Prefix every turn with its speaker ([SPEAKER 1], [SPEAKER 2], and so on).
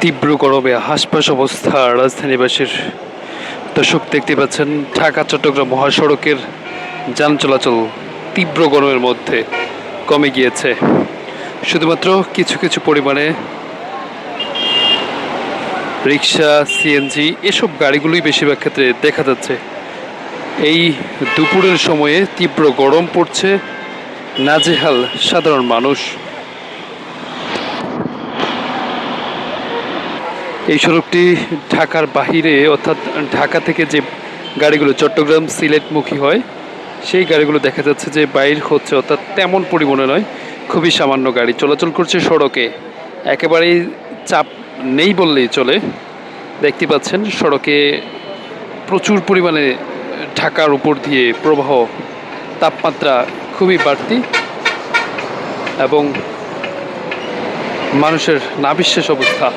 [SPEAKER 1] তীব্র গরমে হাসপাস অবস্থা রাজধানীবাসীর দর্শক দেখতে পাচ্ছেন, ঢাকা, চট্টগ্রাম মহাসড়কের যান চলাচল তীব্র গরমের মধ্যে কমে গিয়েছে। শুধুমাত্র কিছু কিছু পরিমাণে রিক্সা সিএনজি এসব গাড়িগুলোই বেশিরভাগ ক্ষেত্রে দেখা যাচ্ছে। এই দুপুরের সময়ে তীব্র গরম পড়ছে। নাজেহাল সাধারণ মানুষ এই সড়কটি ঢাকার বাহিরে, অর্থাৎ ঢাকা থেকে যে গাড়িগুলো চট্টগ্রাম সিলেটমুখী হয়, সেই গাড়িগুলো দেখা যাচ্ছে যে বাইর হচ্ছে, অর্থাৎ তেমন পরিমাণে নয়, খুবই সামান্য গাড়ি। চলাচল করছে সড়কে। একেবারেই চাপ নেই বললেই চলে। দেখতে পাচ্ছেন, সড়কে প্রচুর পরিমাণে ঢাকার উপর দিয়ে প্রবাহ, তাপমাত্রা খুবই বাড়তি এবং মানুষের নাবিশ্বাস অবস্থা